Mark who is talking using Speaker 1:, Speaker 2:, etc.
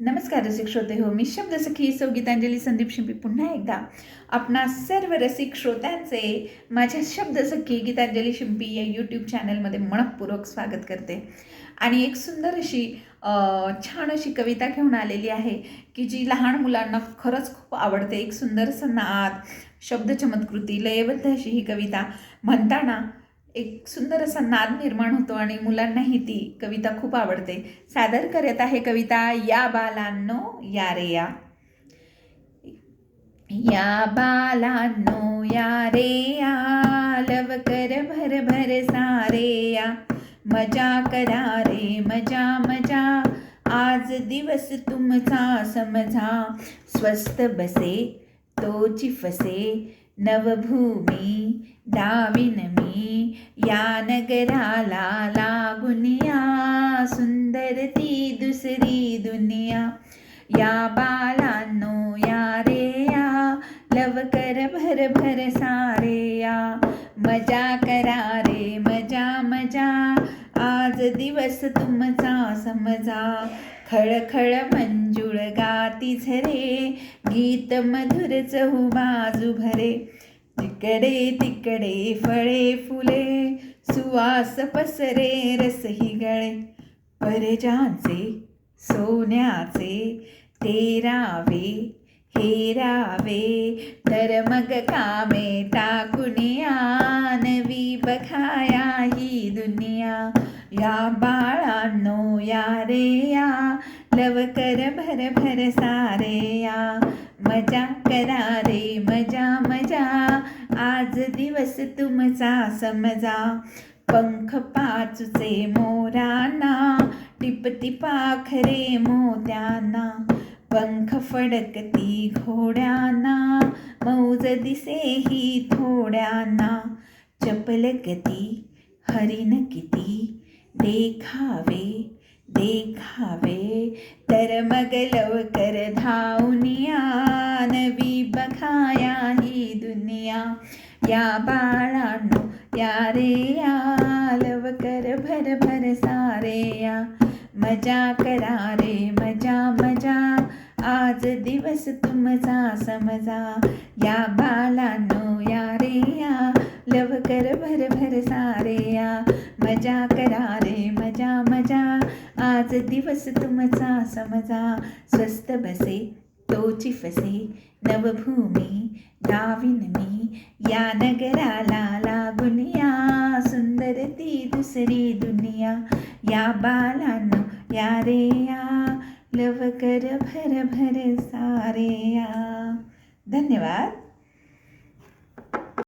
Speaker 1: नमस्कार रसिक श्रोते हो मी शब्द सखी सौ गीतांजली संदीप शिंपी पुन्हा एकदा आपणा सर्व रसिक श्रोत्यांचे माझ्या शब्दसखी गीतांजली शिंपी या यूट्यूब चॅनलमध्ये मनपूर्वक स्वागत करते. आणि एक सुंदर अशी छान अशी कविता घेऊन आलेली आहे की जी लहान मुलांना खरंच खूप आवडते. एक सुंदर नाद शब्द चमत्कृती लयबद्ध अशी ही कविता म्हणताना एक सुंदर असा नाद निर्माण होतो आणि मुलांनाही ती कविता खूप आवडते. सादर करत आहे कविता या बालांनो या रे या. या बालांनो या रे या लवकर भर भर सारे या मजा करा रे मजा मजा आज दिवस तुमचा समजा स्वस्त बसे तोची फसे नवभूमी डाविन मी या नगराला लागुनिया सुंदर ती दुसरी दुनिया या बालांनो या रे या लवकर भर भर सारे या मजा करा रे मजा मजा आज दिवस तुमचा समजा खळखळ मंजुळ गाती झरे गीत मधुर चहू बाजू भरे तिकडे तिकडे फळे फुले सुवास पसरे रसही गळे. परजांचे सोन्याचे तेरावे हेरावे. तर मग कामे टाकून नवी बघाया ही दुनिया या बाळांनो या रे या. लवकर भर भर सारे या. मजा करा रे मजा मजा. आज दिवस तुमचा समजा. पंख पाचचे मोरांना टिपतिपाखरे मोत्यांना. पंख फडकती घोड्यांना मौज दिसेही थोड्यांना. चपल गती हरिण किती. देखावे देखावे. तर मग लवकर धावून या बाळांनो या रे या लवकर भर भर सारे या. मजा करा रे मजा मजा. आज दिवस तुमचा समजा. या बालांनो या रे या लवकर भर भर सारे या. मजा करा रे मजा मजा. आज दिवस तुमचा समजा. स्वस्त बसे तोची फसे नवभूमी डाविन मी या नगराला लागून या सुंदर ती दुसरी दुनिया या बालांनो या रे या लवकर भर भर सारे या धन्यवाद